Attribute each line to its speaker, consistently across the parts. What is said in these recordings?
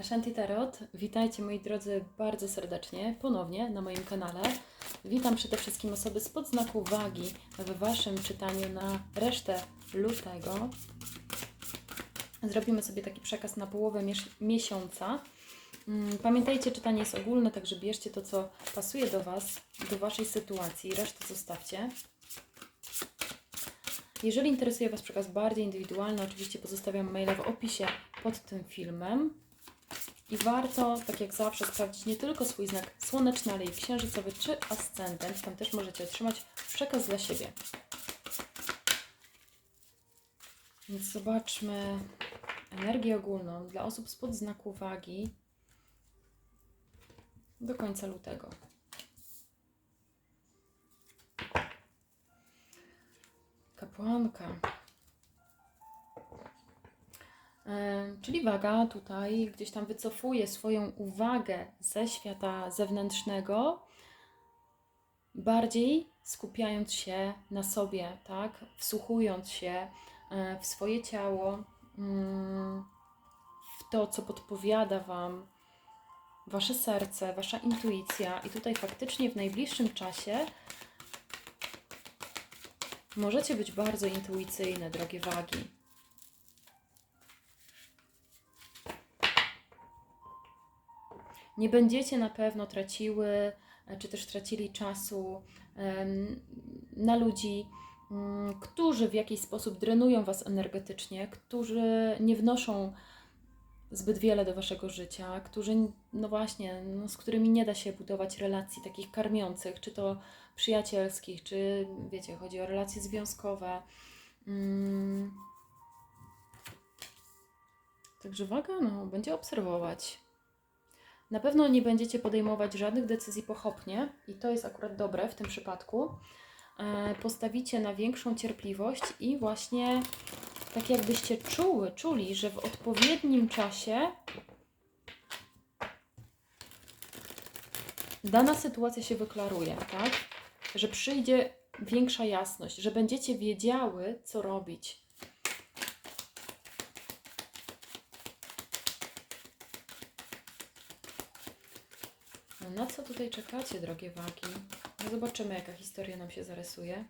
Speaker 1: Ashanti Tarot, witajcie moi drodzy bardzo serdecznie ponownie na moim kanale. Witam przede wszystkim osoby spod znaku wagi w Waszym czytaniu na resztę lutego. Zrobimy sobie taki przekaz na połowę miesiąca. Mm, Pamiętajcie, czytanie jest ogólne, także bierzcie to, co pasuje do Was, do Waszej sytuacji, resztę zostawcie. Jeżeli interesuje Was przekaz bardziej indywidualny, oczywiście pozostawiam maila w opisie pod tym filmem. I warto, tak jak zawsze, sprawdzić nie tylko swój znak słoneczny, ale i księżycowy czy ascendent. Tam też możecie otrzymać przekaz dla siebie. Więc zobaczmy energię ogólną dla osób spod znaku wagi do końca lutego. Kapłanka. E, Czyli waga tutaj gdzieś tam wycofuje swoją uwagę ze świata zewnętrznego, bardziej skupiając się na sobie, tak? Wsłuchując się e, w swoje ciało, mm, w to, co podpowiada Wam Wasze serce, Wasza intuicja. I tutaj faktycznie w najbliższym czasie możecie być bardzo intuicyjne, drogie wagi. Nie będziecie na pewno traciły, e, czy też tracili czasu na ludzi, mm, którzy w jakiś sposób drenują Was energetycznie, którzy nie wnoszą zbyt wiele do Waszego życia, którzy, no właśnie, no, z którymi nie da się budować relacji takich karmiących, czy to przyjacielskich, czy wiecie, chodzi o relacje związkowe. Mm. Także waga, no, będzie obserwować. Na pewno nie będziecie podejmować żadnych decyzji pochopnie i to jest akurat dobre w tym przypadku. E, Postawicie na większą cierpliwość i właśnie tak jakbyście czuły, czuli, że w odpowiednim czasie dana sytuacja się wyklaruje, tak? Że przyjdzie większa jasność, że będziecie wiedziały, co robić. Na co tutaj czekacie, drogie wagi? No zobaczymy, jaka historia nam się zarysuje.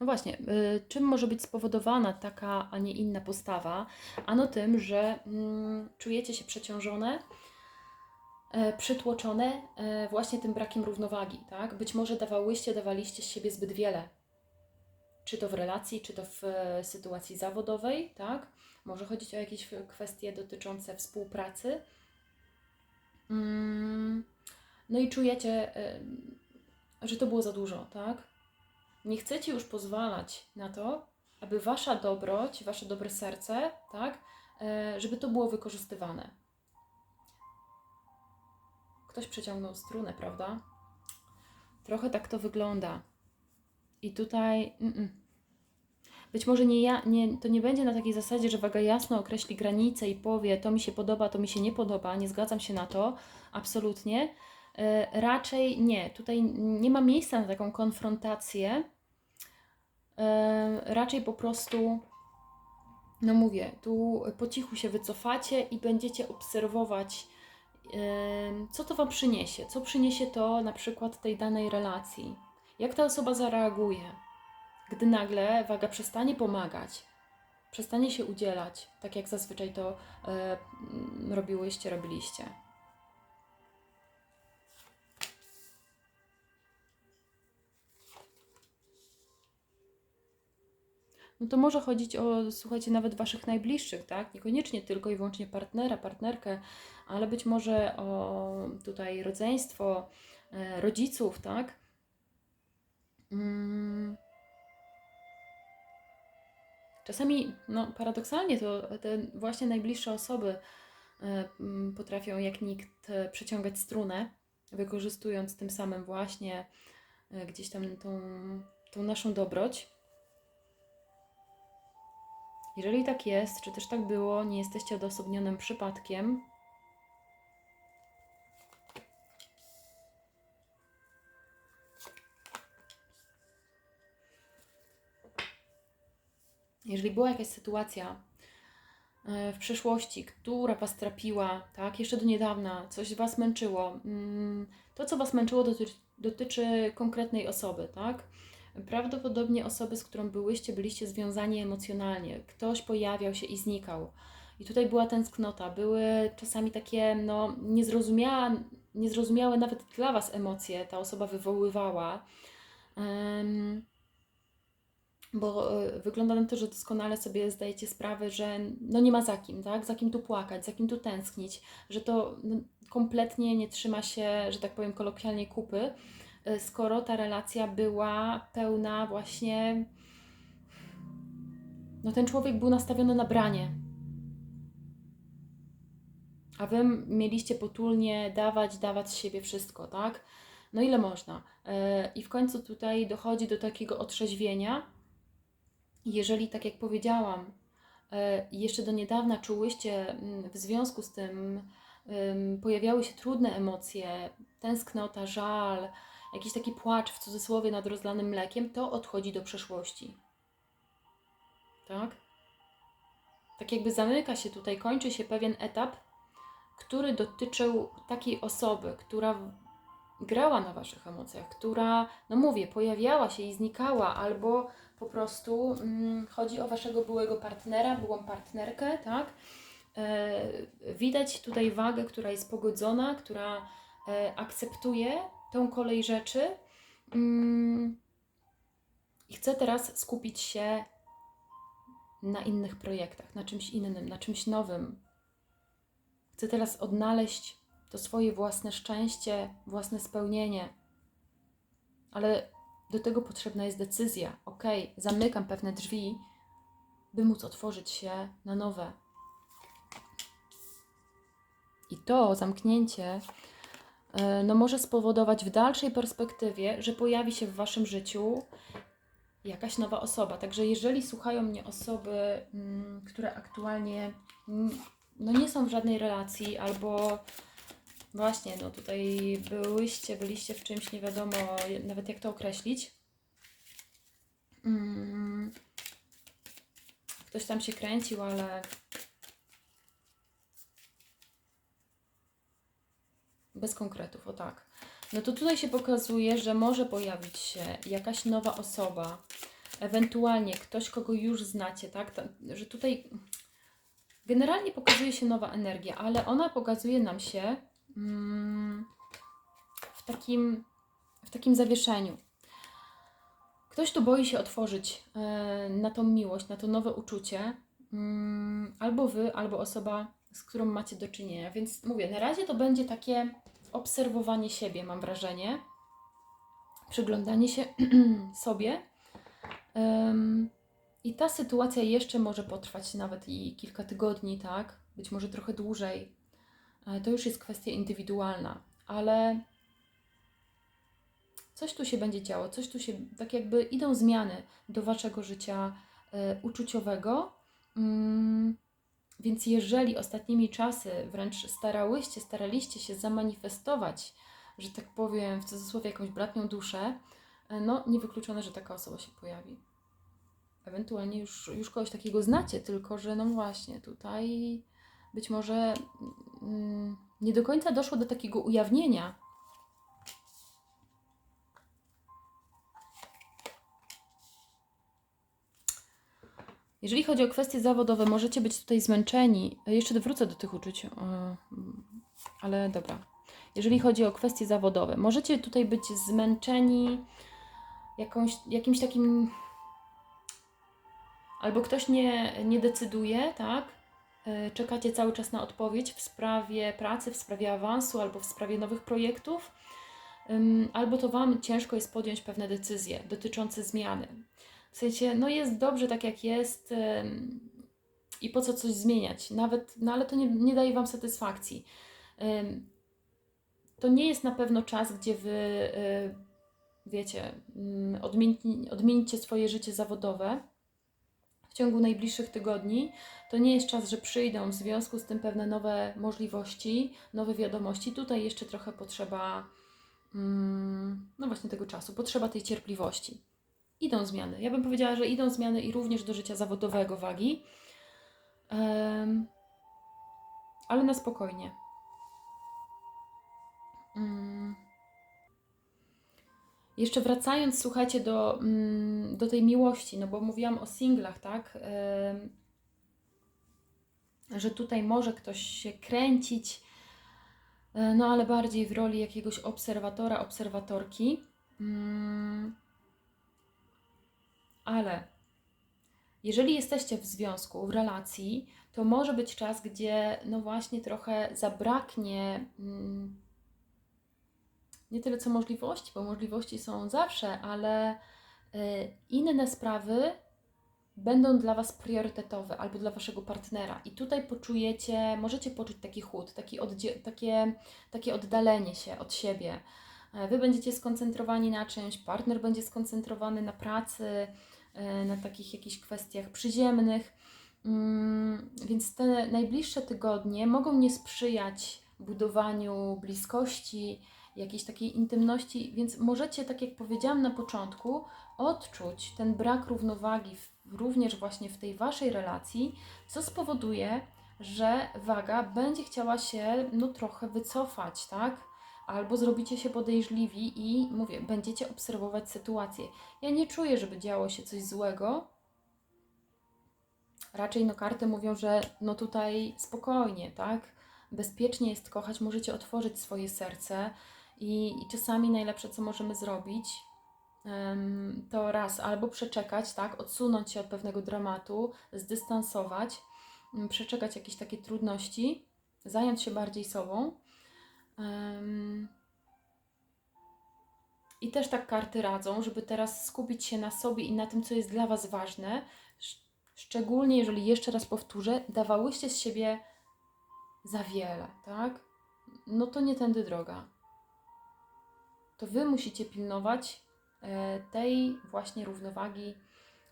Speaker 1: No właśnie, y, czym może być spowodowana taka, a nie inna postawa? Ano tym, że mm, czujecie się przeciążone, przytłoczone e, właśnie tym brakiem równowagi, tak? Być może dawałyście, dawaliście z siebie zbyt wiele. Czy to w relacji, czy to w e, sytuacji zawodowej, tak? Może chodzić o jakieś e, kwestie dotyczące współpracy. Mm, No i czujecie, e, że to było za dużo, tak? Nie chcecie już pozwalać na to, aby wasza dobroć, wasze dobre serce, tak? E, Żeby to było wykorzystywane. Ktoś przeciągnął strunę, prawda? Trochę tak to wygląda. I tutaj. Mm-mm. Być może nie ja, nie, to nie będzie na takiej zasadzie, że waga jasno określi granice i powie, to mi się podoba, to mi się nie podoba, nie zgadzam się na to, absolutnie. E, raczej nie. Tutaj nie ma miejsca na taką konfrontację. E, raczej po prostu, no mówię, tu po cichu się wycofacie i będziecie obserwować co to Wam przyniesie? Co przyniesie to na przykład tej danej relacji? Jak ta osoba zareaguje, gdy nagle waga przestanie pomagać, przestanie się udzielać, tak jak zazwyczaj to e, robiłyście, robiliście? No to może chodzić o, słuchajcie, nawet Waszych najbliższych, tak? Niekoniecznie tylko i wyłącznie partnera, partnerkę, ale być może o tutaj rodzeństwo, e, rodziców, tak? Mm. Czasami, no paradoksalnie, to te właśnie najbliższe osoby e, potrafią jak nikt e, przeciągać strunę, wykorzystując tym samym właśnie gdzieś tam tą, tą naszą dobroć. Jeżeli tak jest, czy też tak było, nie jesteście odosobnionym przypadkiem. Jeżeli była jakaś sytuacja e, w przeszłości, która Was trapiła, tak, jeszcze do niedawna, coś Was męczyło, mm, to, co Was męczyło, dotyczy, dotyczy konkretnej osoby, tak? Prawdopodobnie osoby, z którą byłyście, byliście związani emocjonalnie. Ktoś pojawiał się i znikał. I tutaj była tęsknota, były czasami takie no, niezrozumiałe, niezrozumiałe nawet dla Was emocje ta osoba wywoływała. Um, bo e, wygląda na to, że doskonale sobie zdajecie sprawę, że no nie ma za kim, tak? Za kim tu płakać, za kim tu tęsknić, że to no, kompletnie nie trzyma się, że tak powiem kolokwialnie kupy, skoro ta relacja była pełna właśnie no ten człowiek był nastawiony na branie. A wy mieliście potulnie dawać, dawać z siebie wszystko, tak? No ile można? E, I w końcu tutaj dochodzi do takiego otrzeźwienia, jeżeli, tak jak powiedziałam, e, jeszcze do niedawna czułyście mm, w związku z tym, pojawiały się trudne emocje, tęsknota, żal, jakiś taki płacz w cudzysłowie nad rozlanym mlekiem, to odchodzi do przeszłości. Tak? Tak jakby zamyka się tutaj, kończy się pewien etap, który dotyczył takiej osoby, która grała na Waszych emocjach, która, no mówię, pojawiała się i znikała, albo po prostu mm, chodzi o Waszego byłego partnera, byłą partnerkę, tak? E, widać tutaj wagę, która jest pogodzona, która e, akceptuje tą kolej rzeczy mm, i chce teraz skupić się na innych projektach, na czymś innym, na czymś nowym. Chce teraz odnaleźć to swoje własne szczęście, własne spełnienie. Ale do tego potrzebna jest decyzja. Ok, zamykam pewne drzwi, by móc otworzyć się na nowe. I to zamknięcie no, może spowodować w dalszej perspektywie, że pojawi się w waszym życiu jakaś nowa osoba. Także jeżeli słuchają mnie osoby, mm, które aktualnie no, nie są w żadnej relacji albo Właśnie, no tutaj byłyście, byliście w czymś, nie wiadomo nawet jak to określić. Mm. Ktoś tam się kręcił, ale bez konkretów, o tak. No to tutaj się pokazuje, że może pojawić się jakaś nowa osoba, ewentualnie ktoś, kogo już znacie, tak? że tutaj generalnie pokazuje się nowa energia, ale ona pokazuje nam się Mm, w takim, w takim zawieszeniu. Ktoś tu boi się otworzyć e, na tą miłość, na to nowe uczucie, mm, albo wy, albo osoba, z którą macie do czynienia. Więc mówię, na razie to będzie takie obserwowanie siebie, mam wrażenie, przyglądanie się sobie. I ta sytuacja jeszcze może potrwać nawet i kilka tygodni, tak? Być może trochę dłużej. E, to już jest kwestia indywidualna, ale coś tu się będzie działo, coś tu się, tak jakby idą zmiany do waszego życia y, uczuciowego. Mm, więc jeżeli ostatnimi czasy wręcz starałyście, staraliście się zamanifestować, że tak powiem, w cudzysłowie jakąś bratnią duszę, e, no niewykluczone, że taka osoba się pojawi. Ewentualnie już, już kogoś takiego znacie, tylko że no właśnie tutaj być może mm, nie do końca doszło do takiego ujawnienia. Jeżeli chodzi o kwestie zawodowe, możecie być tutaj zmęczeni. Jeszcze wrócę do tych uczuć, ale dobra. Jeżeli chodzi o kwestie zawodowe, możecie tutaj być zmęczeni jakąś, jakimś takim. Albo ktoś nie, nie decyduje, tak? E, czekacie cały czas na odpowiedź w sprawie pracy, w sprawie awansu albo w sprawie nowych projektów, albo to Wam ciężko jest podjąć pewne decyzje dotyczące zmiany. W sensie, no jest dobrze tak jak jest i po co coś zmieniać, nawet, no ale to nie, nie daje Wam satysfakcji. To nie jest na pewno czas, gdzie Wy, e, wiecie, mm, odmienicie swoje życie zawodowe, w ciągu najbliższych tygodni. To nie jest czas, że przyjdą w związku z tym pewne nowe możliwości, nowe wiadomości. Tutaj jeszcze trochę potrzeba, mm, no właśnie tego czasu, potrzeba tej cierpliwości. Idą zmiany. Ja bym powiedziała, że idą zmiany i również do życia zawodowego wagi. Em, ale na spokojnie. Mm. Jeszcze wracając, słuchajcie, do, mm, do tej miłości, no bo mówiłam o singlach, tak? Em, że tutaj może ktoś się kręcić, e, no ale bardziej w roli jakiegoś obserwatora, obserwatorki. Mm. Ale jeżeli jesteście w związku, w relacji, to może być czas, gdzie no właśnie trochę zabraknie mm, nie tyle co możliwości, bo możliwości są zawsze, ale y, inne sprawy będą dla Was priorytetowe albo dla Waszego partnera. I tutaj poczujecie, możecie poczuć taki chłód, taki oddzie- takie, takie oddalenie się od siebie. E, Wy będziecie skoncentrowani na czymś, partner będzie skoncentrowany na pracy, na takich jakichś kwestiach przyziemnych. Mm, Więc te najbliższe tygodnie mogą nie sprzyjać budowaniu bliskości, jakiejś takiej intymności, więc możecie, tak jak powiedziałam na początku, odczuć ten brak równowagi w, również właśnie w tej waszej relacji, co spowoduje, że waga będzie chciała się no trochę wycofać, tak? Albo zrobicie się podejrzliwi i mówię, będziecie obserwować sytuację. Ja nie czuję, żeby działo się coś złego. Raczej no karty mówią, że no tutaj spokojnie, tak? Bezpiecznie jest kochać, możecie otworzyć swoje serce i, i czasami najlepsze, co możemy zrobić, to raz albo przeczekać, tak? Odsunąć się od pewnego dramatu, zdystansować, przeczekać jakieś takie trudności, zająć się bardziej sobą. I też tak karty radzą, żeby teraz skupić się na sobie i na tym, co jest dla Was ważne. Sz- Szczególnie, jeżeli jeszcze raz powtórzę, dawałyście z siebie za wiele, tak? No to nie tędy droga. To Wy musicie pilnować e, tej właśnie równowagi,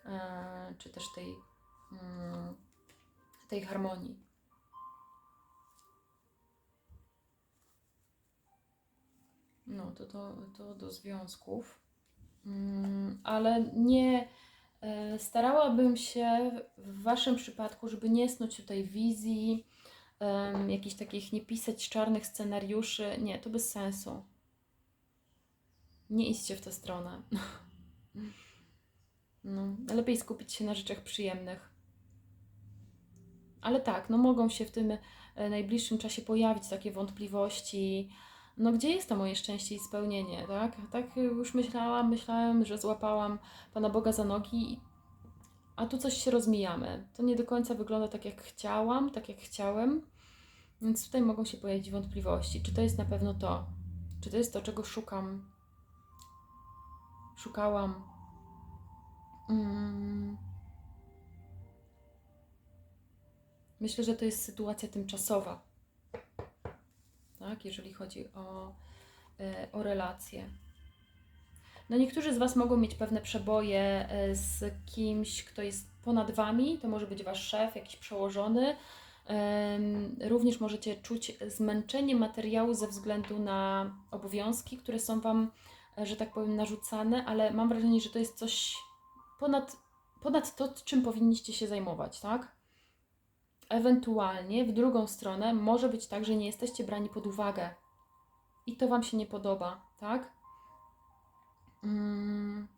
Speaker 1: e, czy też tej, mm, tej harmonii. No, to, to, to do związków. Mm, ale nie e, starałabym się w Waszym przypadku, żeby nie snuć tutaj wizji, jakichś takich, nie pisać czarnych scenariuszy. Nie, to bez sensu. Nie idźcie w tę stronę. No, lepiej skupić się na rzeczach przyjemnych. Ale tak, no mogą się w tym e, najbliższym czasie pojawić takie wątpliwości. No gdzie jest to moje szczęście i spełnienie, tak? Tak już myślałam, myślałem, że złapałam Pana Boga za nogi, a tu coś się rozmijamy. To nie do końca wygląda tak, jak chciałam, tak jak chciałem. Więc tutaj mogą się pojawić wątpliwości. Czy to jest na pewno to? Czy to jest to, czego szukam? Szukałam. Mm. Myślę, że to jest sytuacja tymczasowa. Tak, jeżeli chodzi o, e, o relacje. No niektórzy z Was mogą mieć pewne przeboje e, z kimś, kto jest ponad Wami, to może być Wasz szef, jakiś przełożony. Również możecie czuć zmęczenie materiału ze względu na obowiązki, które są Wam, e, że tak powiem, narzucane, ale mam wrażenie, że to jest coś ponad, ponad to, czym powinniście się zajmować, tak? Ewentualnie w drugą stronę może być tak, że nie jesteście brani pod uwagę i to Wam się nie podoba, tak? Mm.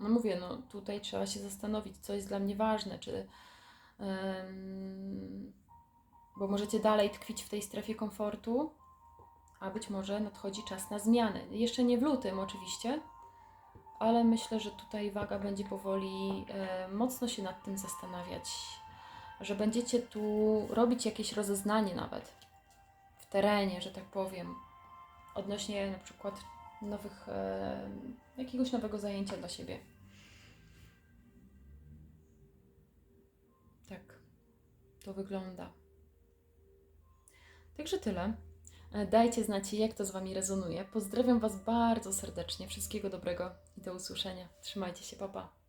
Speaker 1: No mówię, no tutaj trzeba się zastanowić, co jest dla mnie ważne, czy. bo możecie dalej tkwić w tej strefie komfortu, a być może nadchodzi czas na zmiany. Jeszcze nie w lutym, oczywiście, ale myślę, że tutaj waga będzie powoli e, mocno się nad tym zastanawiać, że będziecie tu robić jakieś rozeznanie nawet w terenie, że tak powiem, odnośnie na przykład nowych, e, jakiegoś nowego zajęcia dla siebie. Tak, to wygląda. Także tyle. E, Dajcie znać, jak to z Wami rezonuje. Pozdrawiam Was bardzo serdecznie. Wszystkiego dobrego i do usłyszenia. Trzymajcie się, papa.